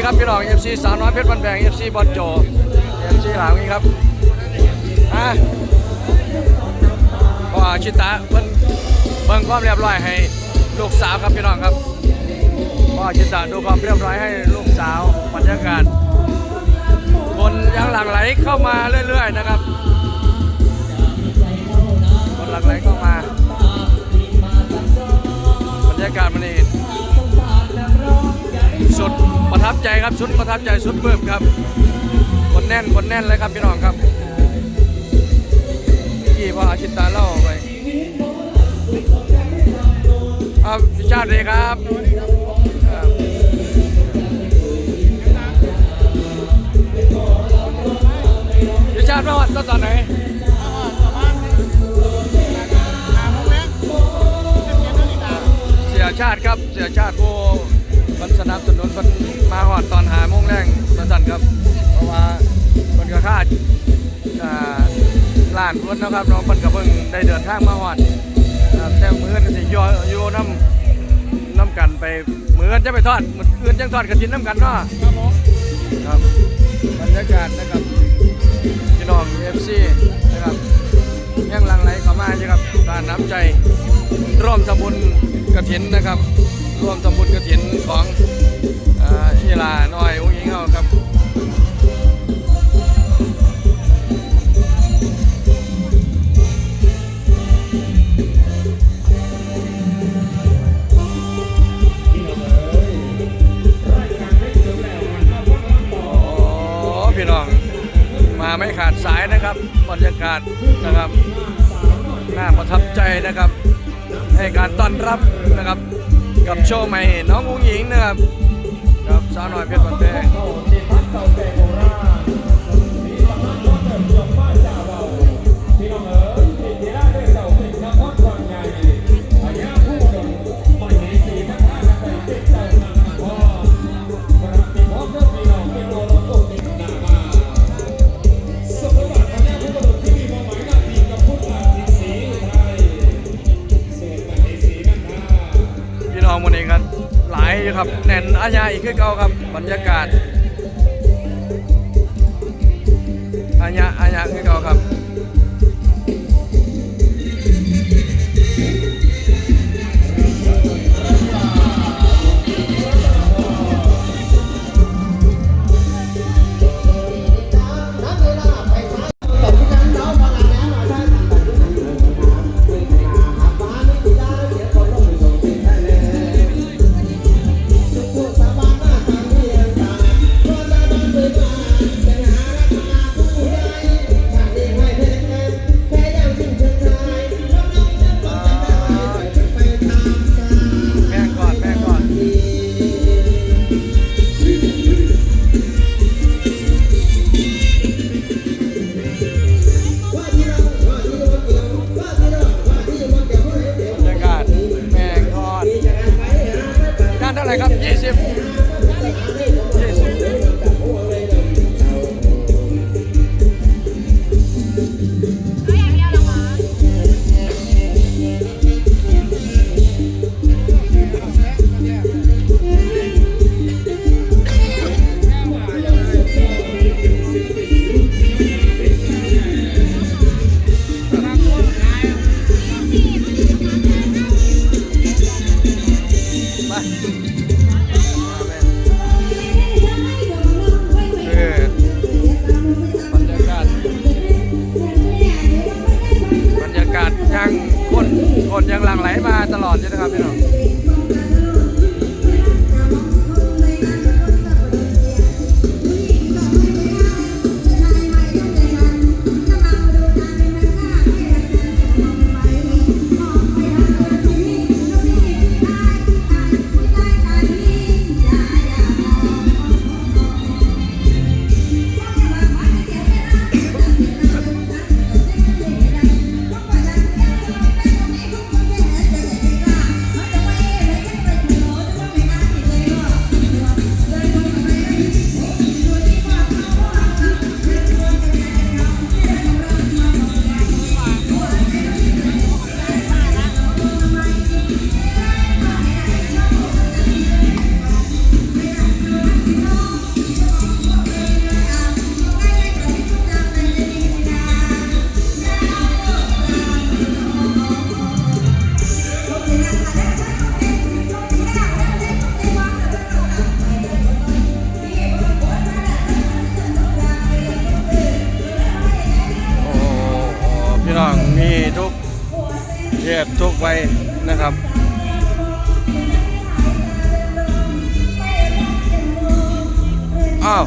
ดีครับพี่น้อง FC สาวน้อยเพชรบันแบง FC บอลโจ FC หลางนี้ครับอะพอชิตะเพิ่นเบิ่งความเรียบร้อยให้ลูกสาวครับพี่น้องครับพอชิตะดูความเรียบร้อยให้ลูกสาวบรรยากาศคนยังหลั่งไหลเข้ามาเรื่อย ๆ นะครับคนหลั่งไหลเข้ามาบรรยากาศมันนี่สุด ประทับใจครับสุดประทับใจสุดเบิ่มครับคนแน่นคนแน่นเลยครับพี่น้องครับที่พออาชิตาเล่าไปครับพี่ชาติเลยครับพี่ชาติมาวัดตอนไหนเสียชาติครับเสียชาติผู้ หาโมงแรงมาสั่นครับ เพราะว่ามันก็คาอ่าล้านคนนะครับน้องมันก็เพิ่งได้เดินทางมาหอดแต่เมืออนก็สิยอยู่น้ำน้ำกันไปเมืออนจะไปทอดเมืออื่นจังทอดกระถินน้ำกันเนาะครับบรรยากาศนะครับพี่น้องเอฟซีนะครับยังหลังไหลเข้ามาใช่ครับตานน้ำใจร่วมทำบุญกระถินนะครับ ร่วมทำบุญกระถินของ อ่าอีหลาน้อยอุ้งยิงเขาครับพี่น้อง มาไม่ขาดสายนะครับบรรยากาศนะครับน่าประทับใจนะครับ ให้การต้อนรับนะครับ กับโชว์ใหม่น้องอุ้งหญิงนะครับ สาวน้อยเพชร แน่นอาญาอีกคือเก่าครับบรรยากาศอาญาอาญาคือเก่าครับ บรรยากาศ บรรยากาศยังคนคนยังหลั่งไหลมาตลอดใช่ไหมครับพี่น้อง ไวนะครับอ้าว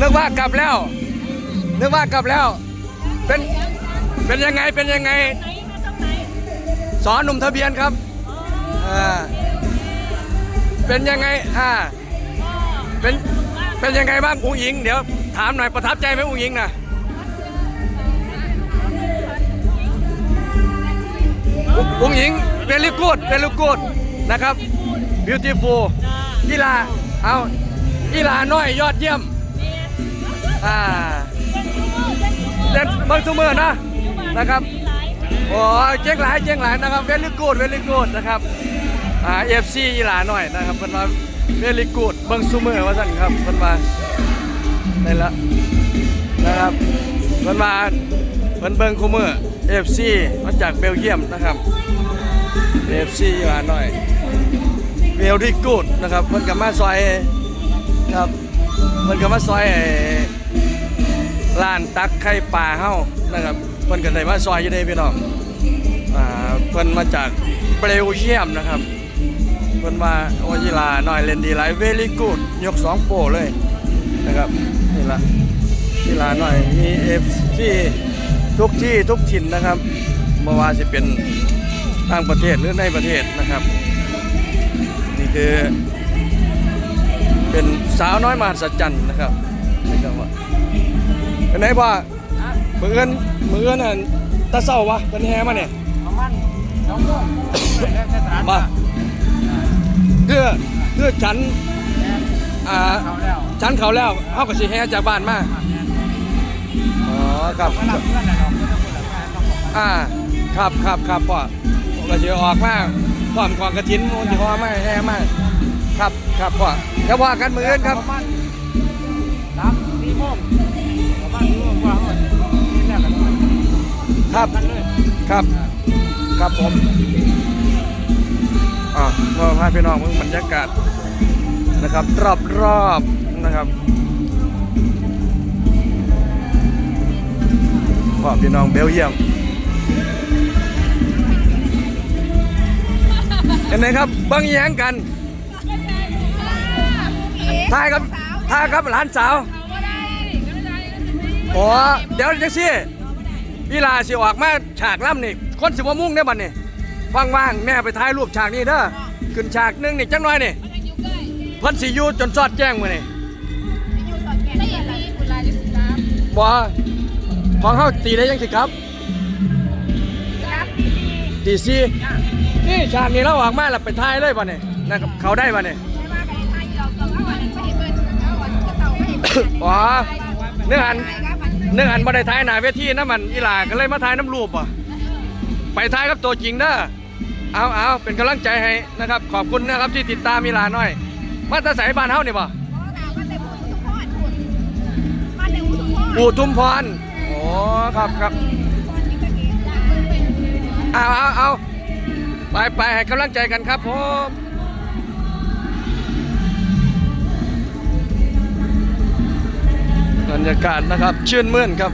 นึกว่ากลับแล้ว นึกว่ากลับแล้ว เป็นเป็นยังไงเป็นยังไงไหนมาตรงไหนสอนหนุ่มทะเบียนครับอ่าเป็นยังไงอ่าเป็นเป็นยังไงบ้างอุ้งอิง เดี๋ยวถามหน่อยประทับใจไหมอุ้งอิงนะ อุ้งอิงเวลิกูดเวลิกูดนะครับ beautiful กีฬาเอากีฬาน้อยยอดเยี่ยมอ่าเล่นเบิ้งทุกมือนะนะครับโอ้เจ๊งหลายเจ๊งหลายนะครับเวลิกูดเวลิกูดนะครับอ่าเอฟซีอีหลาหน่อยนะครับเพิ่นว่าเวลิกูดเบิ้งซูเมอร์ว่าสั่นครับเพิ่นว่าได้ละนะครับเพิ่นว่าเพิ่นเบิ้งคูเมอร์ เอฟซีมาจากเบลเยียมนะครับเอฟซีอีหลาหน่อยเวลิกูดนะครับเพิ่นก็มาซอยครับเพิ่นก็มาซอยร้านตักไข่ปลาเฮ้านะครับเพิ่นก็ได้มาซอยอยู่เด้พี่น้องอ่าเพิ่นมาจากเบลเยียมนะครับเพิ่นมาโอยิลาหน่อยเล่นดีหลายเวลี่กูดยกสองโปรเลยนะครับนี่ละกีฬาหน่อยมีเอฟที่ ทุกที่ทุกถิ่นนะครับไม่ว่าจะเป็นต่างประเทศหรือในประเทศนะครับ นี่คือ เป็นสาวน้อยมหัศจรรย์นะครับนี่ครับว่าเป็นไงพ่อมือเงินมือเงินอะตาเศร้าวะเป็นแฮมาเนี่ยประมาณสองโมงแล้วแต่สถานมาเพื่อเพื่อฉันอ่าเขาแล้วฉันเขาแล้วเขาก็สิแห่จากบ้านมา อ๋อครับมารับเพื่อนนะเราไม่ต้องพูดอะไรต้องบอกอ่าครับครับครับพ่อก็สิออกมาพร้อมกองกระถินมูลที่พ่อมาแห่มาครับครับพ่อแล้วว่ากันมืออนครับประมาณสามสี่โมงประมาณสี่โมงกว่าหมดนี่แหละกันครับกันเลยครับ ครับผมอ่าก็พาพี่น้องเพิ่งบรรยากาศนะครับรอบรอบๆนะครับ พ่อพี่น้องเบลเยียมเห็นไหมครับเบิ้งแย้งกันทายครับทายครับหลานสาวโอ้เดี๋ยวจังซี่พี่ลาสิออกมาฉากล่ำนี่คนสิบ่มุ่งได้บัดนี่ว่างๆแม่ไปถ่ายรูปฉากนี้เด้อขึ้นฉากหนึงนี่จังน้อยนี่เพิ่นสิอยู่จนสอดแจ้งมื้อนี่บ่ ของเฮาตีได้ยังสิครับตีสี่นี่ฉากนี้เราออกมาแล้วไปถ่ายเลยบัดนี่นะครับเขาได้บัดนี่อ๋อเนื้อหันเนื้อหันบ่ได้ถ่ายหน้าเวทีนะมันอีหลาก็เลยมาถ่ายน้ำรูปอะไปถ่ายกับตัวจริงเด้อเอาเอาเป็นกำลังใจให้นะครับ ขอบคุณนะครับที่ติดตามอีหลาหน่อย มาแตาใส่บ้านเฮานี่บ่ปู่ทุมพรโอ้ ครับครับเอาเอาเอาไปไปให้กำลังใจกันครับผมบรรยากาศนะครับ ชื่นมื่นครับ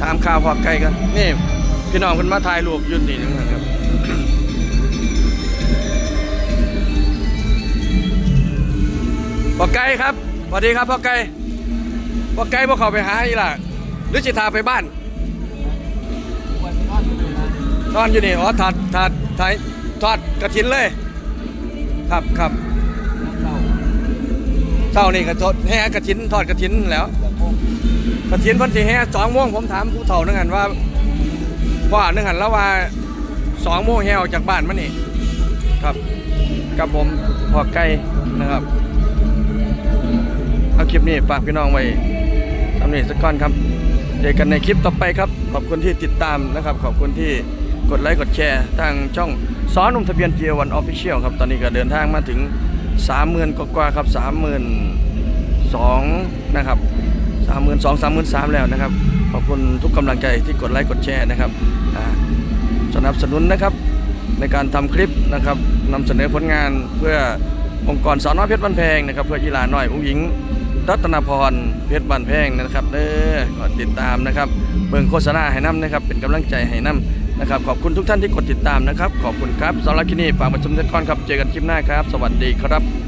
ถามข่าวพอไกลกัน นี่ พี่น้องเพิ่นมาถ่ายรูปยุ่นนี่นะครับ พ่อไกลครับสวัสดีครับพ่อไกลพอไกลพวกเขาไปหาอีหล่ะหรือจิทาไปบ้านนอนอยู่นี่อ๋อถาดถาดถายทอดกระถินเลย ครับครับเช้านี่ก็ทดแห่กระถินทอดกระถินแล้วกระถินพันสิแห่สองโมงผมถามผู้เฒ่านึงหันว่าว่านึงหันแล้วว่าสองโมงแห่ออกจากบ้านมานี่ครับกับผมพอไก่นะครับ คลิปนี้ฝากพี่น้องไว้ทำนี้สักก้อนครับเจอกันในคลิปต่อไปครับ ขอบคุณที่ติดตามนะครับ ขอบคุณที่กดไลค์กดแชร์ทางช่องสอนนุ่มทะเบียนเจียวันออฟฟิเชียลครับ ตอนนี้ก็เดินทางมาถึง 30,000กว่าครับ 32,000นะครับ32,000 33,000แล้วนะครับ ขอบคุณทุกกำลังใจที่กดไลค์กดแชร์นะครับสนับสนุนนะครับในการทำคลิปนะครับนำเสนอผลงานเพื่อองค์กรสาวน้อเพชรบ้านแพงนะครับ เพื่อยีหลาน้อยอุ้งหญิง รัตนพรเพชรบานแพงนะครับเด้อกดติดตามนะครับเบิ่งโฆษณาให้น้ำนะครับเป็นกำลังใจให้น้ำนะครับขอบคุณทุกท่านที่กดติดตามนะครับ ขอบคุณครับสำหรับที่นี่ฝากมาชมเทนคอนครับเจอกันคลิปหน้าครับ สวัสดีครับ